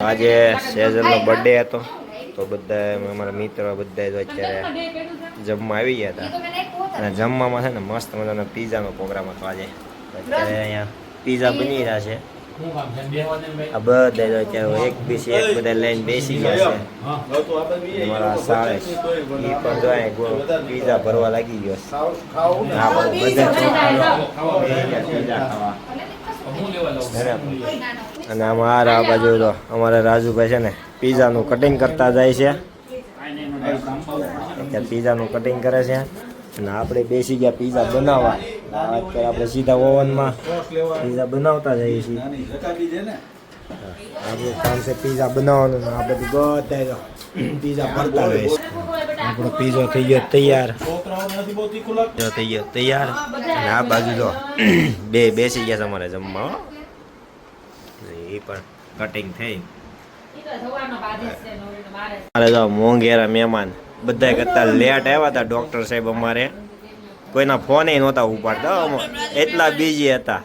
આજે સેજલનો બર્થડે હતો. તો બધા અમારા મિત્રો બધા જો અત્યારે જમવા આવી ગયા હતા. અને જમવામાં છે ને મસ્ત મજાનો પીઝાનો પ્રોગ્રામ હતો આજે. અત્યારે અહીંયા પીઝા બની રહ્યા છે. આ બધા જો અત્યારે એક બીસી એક બધા લઈને બેસી ગયા છે. અમારા સાળે એ પણ જો પીઝા ભરવા લાગી ગયો છે. હા બધા પીઝા ખાવા. અને અમારા આ બાજુ તો અમારા રાજુભાઈ છે ને પીઝાનું કટિંગ કરતા જાય છે. અત્યારે પીઝાનું કટિંગ કરે છે. અને આપણે બેસી ગયા પીઝા બનાવવા. અત્યારે આપણે સીધા ઓવનમાં પીઝા બનાવતા જઈએ છીએ. આપણું કામ છે પીઝા બનાવવાનું આપણે તો બધા પીઝા ભરતા રહીએ આપણો પીઝો થઈ ગયો તૈયાર પીઝો થઈ ગયો તૈયાર અને આ બાજુ જો બે બેસી ગયા તમારે જમવા હો. એ પણ કટિંગ થઈ અરે જો મોંઘેરા મહેમાન બધા કરતા લેટ આવ્યા હતા ડોક્ટર સાહેબ અમારે કોઈના ફોન નહોતા ઉપાડતા હો, એટલા બીજી હતા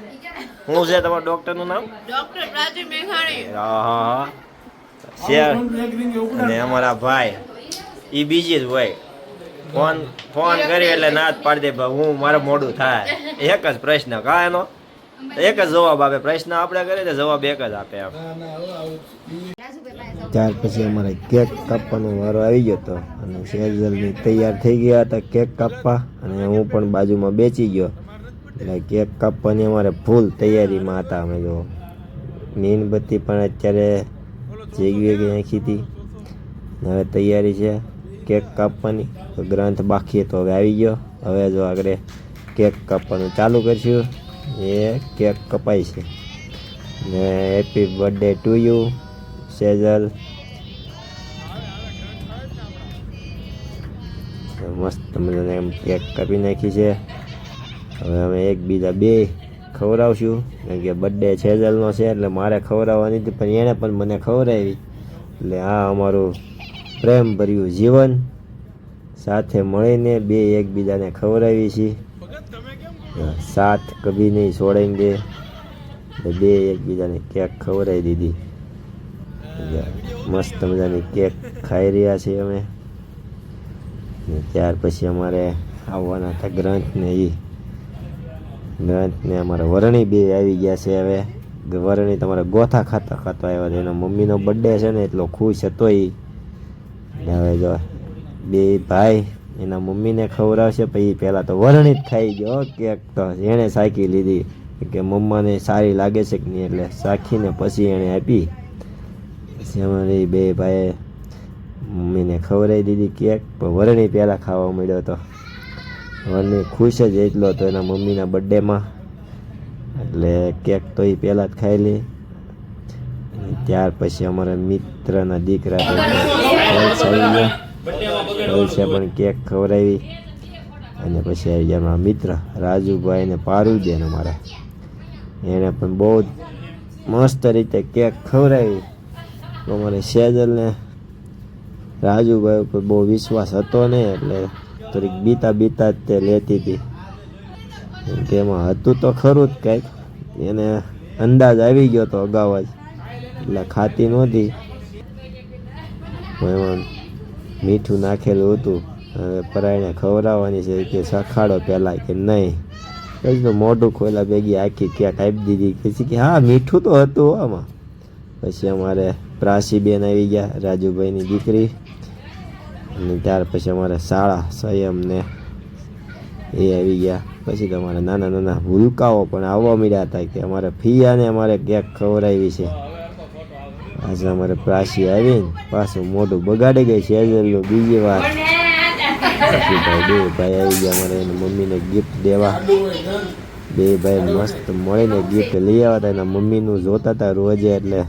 શું છે તમારા ડોક્ટરનું નામ ડોક્ટર પ્રાચી મેઘાણી હા હા હા શેર. અને અમારા ભાઈ એ બીજી જ હોય. ફોન ફોન કરી એટલે ના જ પાડી દે ભાઈ હું મારે મોડું થાય. એક જ પ્રશ્ન કા એનો? એક જ જવાબ આપે. પ્રશ્ન આપણે કરીએ તો જવાબ એક જ આપે એમ. ત્યાર પછી અમારે કેક કાપવાનો વારો આવી ગયો હતો. અને સેજલની તૈયાર થઈ ગયા હતા કેક કાપવા. અને હું પણ બાજુમાં બેચી ગયો. એટલે કેક કાપવાની અમારે ફૂલ તૈયારીમાં હતા અમે જો. મીણબત્તી પણ અત્યારે જેગી વેગી નાખી હતી હવે તૈયારી છે કેક કાપવાની. તો ગ્રંથ બાકી તો હવે આવી ગયો. હવે જો આગળ કેક કાપવાનું ચાલુ કરશું. એ કેક કપાય છે. ને happy birthday to you, Sejal. મસ્ત મજાને એમ કેક કાપી નાખી છે. હવે અમે એકબીજા બે ખવડાવશું. કારણ કે બર્થડે છેજલનો છે, એટલે મારે ખવડાવવાની હતી, પણ એણે પણ મને ખવડાવી. એટલે આ અમારું પ્રેમ ભર્યું જીવન. સાથે મળીને બે એકબીજાને ખવડાવી છીએ. સાથ કભી નહીં છોડેંગે બે એકબીજાને કેક ખવડાવી દીધી. મસ્ત મજાની કેક ખાઈ રહ્યા છીએ અમે. ત્યાર પછી અમારે આવવાના હતા ગ્રંથને એ ગ્રંથને અમારા વરણી બે આવી ગયા છે હવે. વરણી તમારે ગોથા ખાતા ખાતા આવ્યા છે. એના મમ્મીનો બર્થડે છે ને, એટલો ખુશ હતો એ હવે જો બે ભાઈ એના મમ્મીને ખવડાવશે, પછી પહેલાં તો વરણી જ ખાઈ ગયો કેક તો એણે સાકી લીધી, કે મમ્માને સારી લાગે છે કે નહીં એટલે સાખીને પછી એણે આપી. અમારી બે ભાઈએ મમ્મીને ખવડાવી દીધી કેક પણ વરણી પહેલાં ખાવા મળ્યો હતો વરણી ખુશ જ એટલો હતો એના મમ્મીના બર્થડેમાં. એટલે કેક તો એ પહેલાં જ ખાઈ લે. અને ત્યાર પછી અમારા મિત્રના દીકરા વલ્સે પણ કેક ખવડાવી. અને પછી આવી ગયા અમારા મિત્ર રાજુભાઈ ને પારુબેન અમારા. એણે પણ બહુ મસ્ત રીતે કેક ખવડાવી. તો અમારે સેજલને રાજુભાઈ ઉપર બહુ વિશ્વાસ હતો નહીં, એટલે થોડીક બીતા બીતા જ તે લેતી હતી. કે એમાં હતું તો ખરું જ કંઈક. એને અંદાજ આવી ગયો તો અગાઉ જ. એટલે ખાતી નહોતી. એમાં મીઠું નાખેલું હતું. હવે પરાયણે ખવડાવવાની છે કે સખાડો પહેલાં કે નહીં. પછી તો મોઢું ખોલા ભેગી આખી ક્યાંક આપી દીધી. પછી કે હા, મીઠું તો હતું આમાં. પછી અમારે પ્રાસીબેન આવી ગયા, રાજુભાઈની દીકરી. અને ત્યાર પછી અમારે શાળા સંયમ ને એ આવી ગયા. પછી તો અમારે નાના નાના ભૂલકાઓ પણ આવવા મળ્યા હતા કે અમારે ફિયાને અમારે ક્યાંક ખવડાવી છે. આજે અમારે પ્રાસી આવીને પાછું મોઢું બગાડી ગઈ છે. બીજી વાર. પછી ભાઈ બે ભાઈ આવી ગયા અમારે એની મમ્મીને ગિફ્ટ દેવા. બે ભાઈ મસ્ત મળીને ગિફ્ટ લઈ આવ્યા હતા. એના મમ્મીનું જોતા હતા રોજે એટલે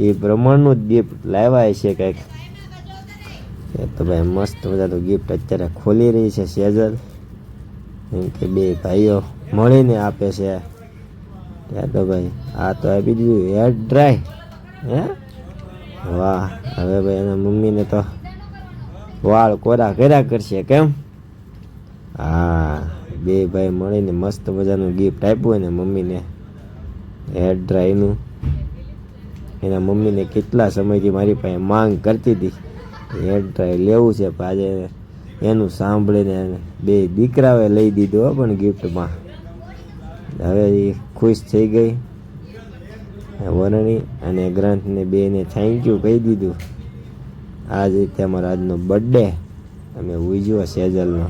એ પ્રમાણનું જ ગિફ્ટ લાવ્યા છે કંઈક. એ તો ભાઈ મસ્ત મજાનું ગિફ્ટ અત્યારે ખોલી રહી છે સેજલ. એમ કે બે ભાઈઓ મળીને આપે છે. ત્યાં તો ભાઈ આ તો આપી દીધું હેર ડ્રાય. હે? વાહ, હવે ભાઈ એના મમ્મીને તો વાળ કોરા કર્યા કરશે કેમ? હા, બે ભાઈ મળીને મસ્ત મજાનું ગિફ્ટ આપ્યું ને મમ્મીને. હેર ડ્રાયનું. એના મમ્મીને કેટલા સમયથી મારી પાસે માંગ કરતી હતી. હેર ડ્રાઈવ લેવું છે આજે એનું સાંભળીને બે દીકરાઓએ લઈ દીધો પણ ગિફ્ટમાં. હવે એ ખુશ થઈ ગઈ. વરણી અને ગ્રંથને બેને થેન્ક યુ કહી દીધું. આ જ રીતે અમારો આજનો બર્થડે અમે ઉજવો સેજલનો.